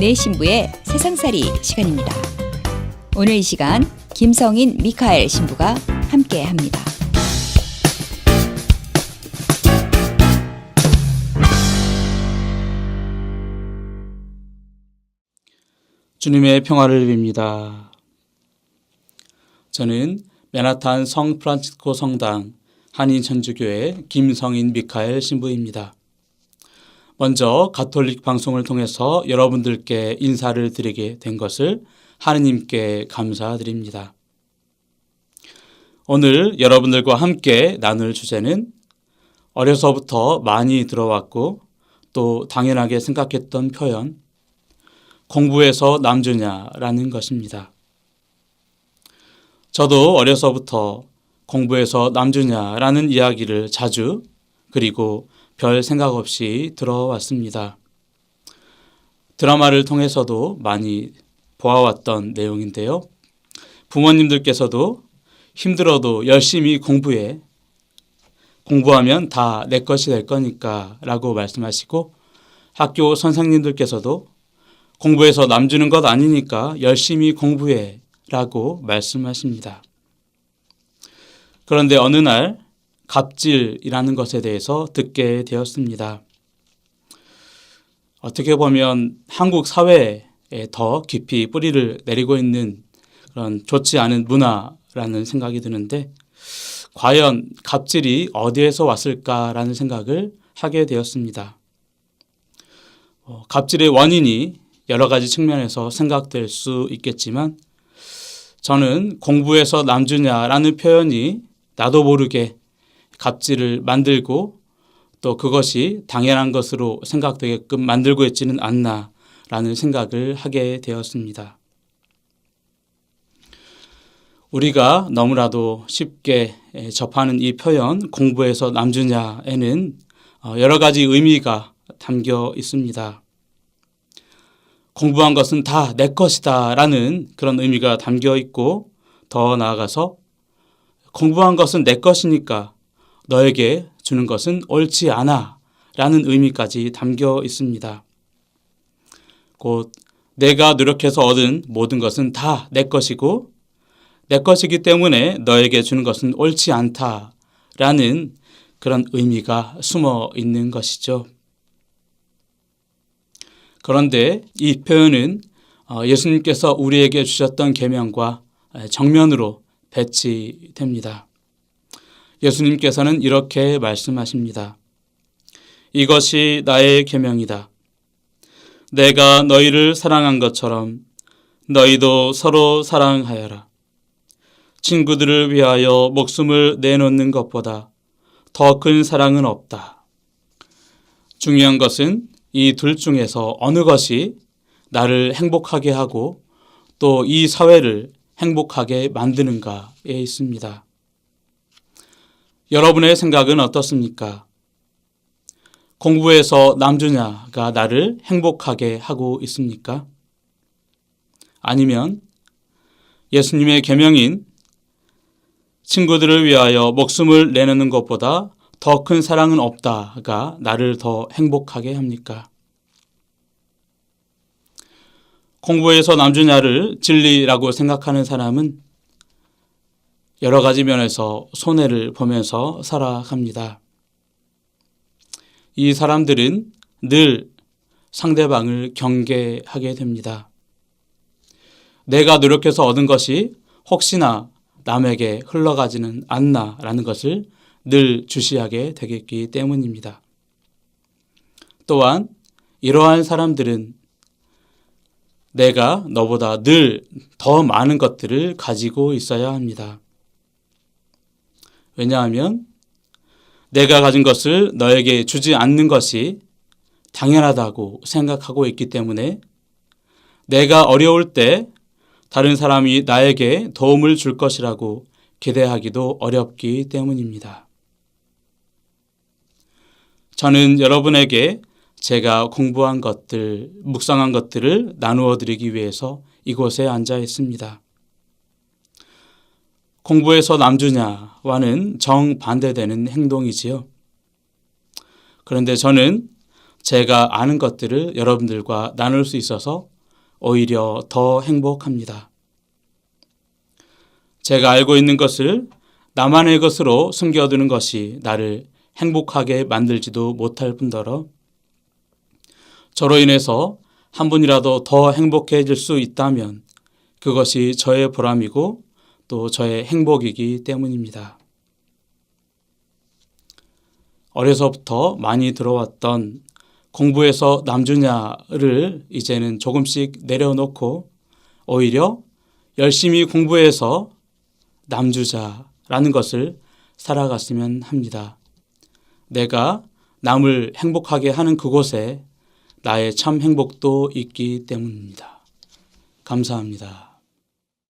내 신부의 세상살이 시간입니다. 오늘 이 시간 김성인 미카엘 신부가 함께 합니다. 주님의 평화를 빕니다. 저는 맨하탄 성 프란치스코 성당 한인 천주교회 김성인 미카엘 신부입니다. 먼저 가톨릭 방송을 통해서 여러분들께 인사를 드리게 된 것을 하느님께 감사드립니다. 오늘 여러분들과 함께 나눌 주제는 어려서부터 많이 들어왔고 또 당연하게 생각했던 표현 공부해서 남주냐라는 것입니다. 저도 어려서부터 공부해서 남주냐라는 이야기를 자주 그리고 별 생각 없이 들어왔습니다. 드라마를 통해서도 많이 보아왔던 내용인데요. 부모님들께서도 힘들어도 열심히 공부해. 공부하면 다 내 것이 될 거니까 라고 말씀하시고 학교 선생님들께서도 공부해서 남 주는 것 아니니까 열심히 공부해 라고 말씀하십니다. 그런데 어느 날 갑질이라는 것에 대해서 듣게 되었습니다. 어떻게 보면 한국 사회에 더 깊이 뿌리를 내리고 있는 그런 좋지 않은 문화라는 생각이 드는데 과연 갑질이 어디에서 왔을까라는 생각을 하게 되었습니다. 어, 갑질의 원인이 여러 가지 측면에서 생각될 수 있겠지만 저는 공부해서 남주냐라는 표현이 나도 모르게 갑질을 만들고 또 그것이 당연한 것으로 생각되게끔 만들고 있지는 않나라는 생각을 하게 되었습니다. 우리가 너무나도 쉽게 접하는 이 표현 공부해서 남주냐에는 어, 여러 가지 의미가 담겨 있습니다. 공부한 것은 다 내 것이다 라는 그런 의미가 담겨 있고 더 나아가서 공부한 것은 내 것이니까 너에게 주는 것은 옳지 않아 라는 의미까지 담겨 있습니다. 곧 내가 노력해서 얻은 모든 것은 다 내 것이고 내 것이기 때문에 너에게 주는 것은 옳지 않다 라는 그런 의미가 숨어 있는 것이죠. 그런데 이 표현은 어, 예수님께서 우리에게 주셨던 계명과 정면으로 배치됩니다. 예수님께서는 이렇게 말씀하십니다. 이것이 나의 계명이다. 내가 너희를 사랑한 것처럼 너희도 서로 사랑하여라. 친구들을 위하여 목숨을 내놓는 것보다 더 큰 사랑은 없다. 중요한 것은 이 둘 중에서 어느 것이 나를 행복하게 하고 또 이 사회를 행복하게 만드는가에 있습니다. 여러분의 생각은 어떻습니까? 공부해서 남주냐가 나를 행복하게 하고 있습니까? 아니면 예수님의 계명인 친구들을 위하여 목숨을 내놓는 것보다 더 큰 사랑은 없다가 나를 더 행복하게 합니까? 공부해서 남주냐를 진리라고 생각하는 사람은 여러 가지 면에서 손해를 보면서 살아갑니다. 이 사람들은 늘 상대방을 경계하게 됩니다. 내가 노력해서 얻은 것이 혹시나 남에게 흘러가지는 않나라는 것을 늘 주시하게 되겠기 때문입니다. 또한 이러한 사람들은 내가 너보다 늘 더 많은 것들을 가지고 있어야 합니다. 왜냐하면 내가 가진 것을 너에게 주지 않는 것이 당연하다고 생각하고 있기 때문에 내가 어려울 때 다른 사람이 나에게 도움을 줄 것이라고 기대하기도 어렵기 때문입니다. 저는 여러분에게 제가 공부한 것들, 묵상한 것들을 나누어 드리기 위해서 이곳에 앉아 있습니다. 공부해서 남주냐와는 정반대되는 행동이지요. 그런데 저는 제가 아는 것들을 여러분들과 나눌 수 있어서 오히려 더 행복합니다. 제가 알고 있는 것을 나만의 것으로 숨겨두는 것이 나를 행복하게 만들지도 못할 뿐더러 저로 인해서 한 분이라도 더 행복해질 수 있다면 그것이 저의 보람이고 또 저의 행복이기 때문입니다. 어려서부터 많이 들어왔던 공부에서 남주냐를 이제는 조금씩 내려놓고 오히려 열심히 공부해서 남주자라는 것을 살아갔으면 합니다. 내가 남을 행복하게 하는 그곳에 나의 참 행복도 있기 때문입니다. 감사합니다.